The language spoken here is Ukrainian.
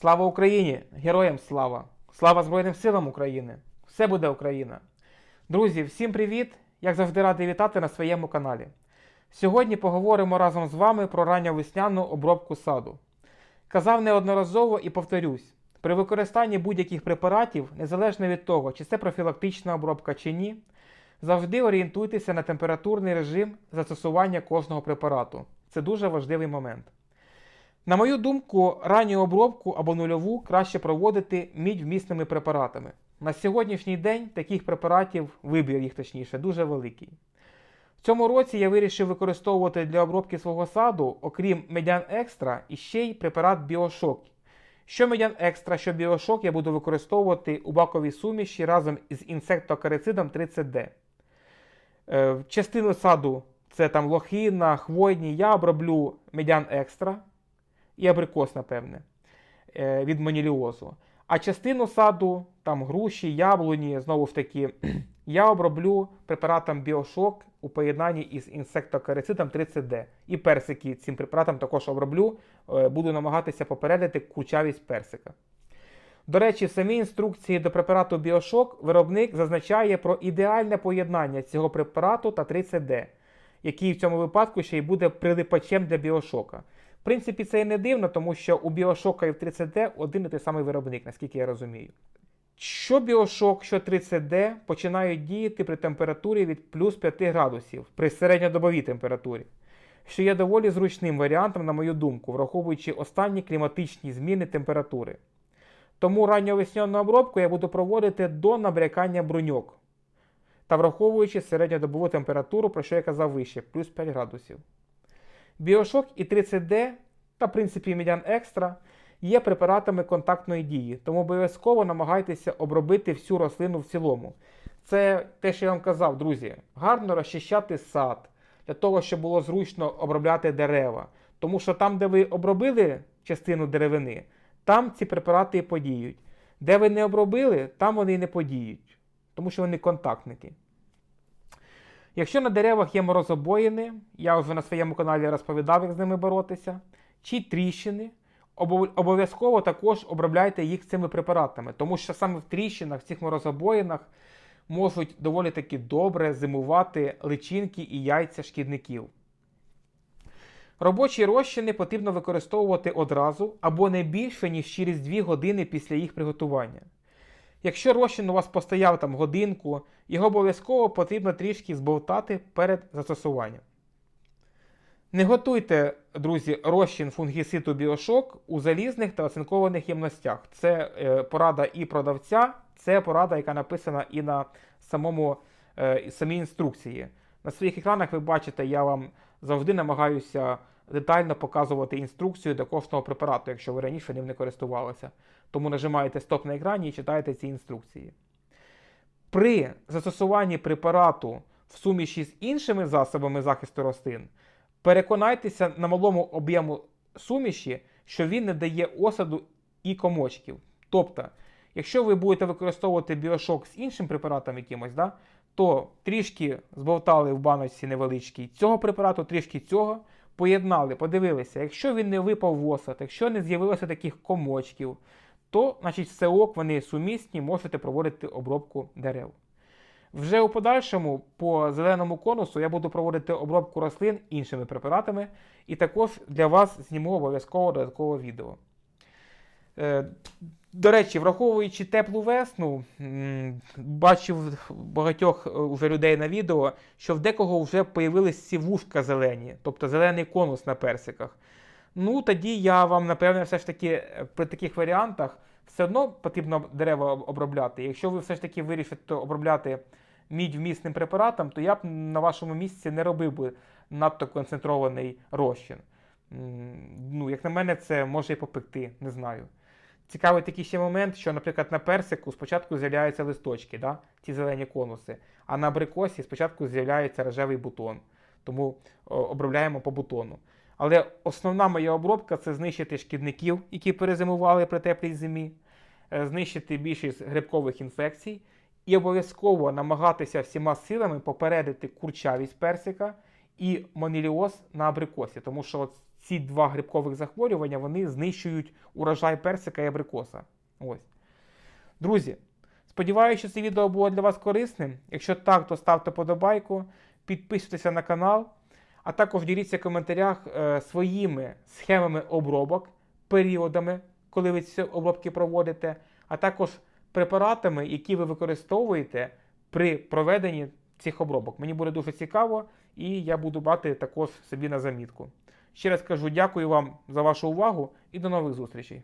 Слава Україні! Героям слава! Слава Збройним силам України! Все буде Україна! Друзі, всім привіт! Як завжди радий вітати на своєму каналі. Сьогодні поговоримо разом з вами про ранньовесняну обробку саду. Казав неодноразово і повторюсь: при використанні будь-яких препаратів, незалежно від того, чи це профілактична обробка чи ні, завжди орієнтуйтеся на температурний режим застосування кожного препарату. Це дуже важливий момент. На мою думку, ранню обробку або нульову краще проводити мідь-вмісними препаратами. На сьогоднішній день таких препаратів, вибір їх точніше, дуже великий. В цьому році я вирішив використовувати для обробки свого саду, окрім медян екстра, іще й препарат Біошок. Що медян екстра, що біошок я буду використовувати у баковій суміші разом із інсектоакарицидом 30D. Е, частину саду це там лохина, хвойні, я оброблю медян екстра і абрикос, напевне, е, від моніліозу. А частину саду, там груші, яблуні, знову ж таки, я оброблю препаратом Біошок у поєднанні із інсектокарицидом 30D. І персики цим препаратом також оброблю. Е, Буду намагатися попередити курчавість персика. До речі, в самій інструкції до препарату Біошок виробник зазначає про ідеальне поєднання цього препарату та 30D, який в цьому випадку ще й буде прилипачем для біошока. Принципі, це і не дивно, тому що у біошока і в 30D один і той самий виробник, наскільки я розумію. Що біошок, що 30D починають діяти при температурі від плюс 5 градусів при середньодобовій температурі, що є доволі зручним варіантом, на мою думку, враховуючи останні кліматичні зміни температури. Тому ранньовесняну обробку я буду проводити до набрякання бруньок та враховуючи середньодобову температуру, про що я казав вище, плюс 5 градусів. Біошок і 30D та, в принципі, Медян Екстра є препаратами контактної дії, тому обов'язково намагайтеся обробити всю рослину в цілому. Це те, що я вам казав, друзі, гарно розчищати сад для того, щоб було зручно обробляти дерева. Тому що там, де ви обробили частину деревини, там ці препарати і подіють. Де ви не обробили, там вони і не подіють, тому що вони контактники. Якщо на деревах є морозобоїни, я вже на своєму каналі розповідав, як з ними боротися, чи тріщини, обов'язково також обробляйте їх цими препаратами, тому що саме в тріщинах, в цих морозобоїнах можуть доволі таки добре зимувати личинки і яйця шкідників. Робочі розчини потрібно використовувати одразу або не більше, ніж через 2 години після їх приготування. Якщо розчин у вас постояв там годинку, його обов'язково потрібно трішки збовтати перед застосуванням. Не готуйте, друзі, розчин фунгіситу біошок у залізних та оцинкованих ємностях. Це е, порада і продавця, це порада, яка написана і на самому, е, самій інструкції. На своїх екранах ви бачите, я вам завжди намагаюся детально показувати інструкцію до кожного препарату, якщо ви раніше ним не користувалися. Тому нажимаєте стоп на екрані і читаєте ці інструкції. При застосуванні препарату в суміші з іншими засобами захисту рослин, переконайтеся на малому об'єму суміші, що він не дає осаду і комочків. Тобто, якщо ви будете використовувати біошок з іншим препаратом якимось, да, то трішки збовтали в баночці невеличкій цього препарату, трішки цього, поєднали, подивилися, якщо він не випав в осад, якщо не з'явилося таких комочків, то значить все ок, вони сумісні, можете проводити обробку дерев. Вже у подальшому по зеленому конусу я буду проводити обробку рослин іншими препаратами, і також для вас зніму обов'язково додаткове відео. Е, До речі, враховуючи теплу весну, бачив багатьох е, вже людей на відео, що в декого вже появились ці зелені, тобто зелений конус на персиках. Ну, тоді я вам, напевне, все ж таки е, при таких варіантах все одно потрібно дерева обробляти. Якщо ви все ж таки вирішите обробляти мідь вмісним препаратом, то я б на вашому місці не робив би надто концентрований розчин. Ну, як на мене, це може і попекти, не знаю. Цікавий такий ще момент, що, наприклад, на персику спочатку з'являються листочки, да? ті зелені конуси, а на абрикосі спочатку з'являється рожевий бутон. Тому обробляємо по бутону. Але основна моя обробка це знищити шкідників, які перезимували при теплій зимі, е, знищити більшість грибкових інфекцій і обов'язково намагатися всіма силами попередити курчавість персика і моніліоз на абрикосі, тому що ці два грибкових захворювання вони знищують урожай персика і абрикоса. Ось. Друзі, сподіваюся, що це відео було для вас корисним. Якщо так, то ставте подобайку, підписуйтеся на канал, а також діліться в коментарях е, своїми схемами обробок, періодами, коли ви ці обробки проводите, а також препаратами, які ви використовуєте при проведенні цих обробок. Мені буде дуже цікаво, і я буду брати також собі на замітку. Ще раз кажу дякую вам за вашу увагу і до нових зустрічей.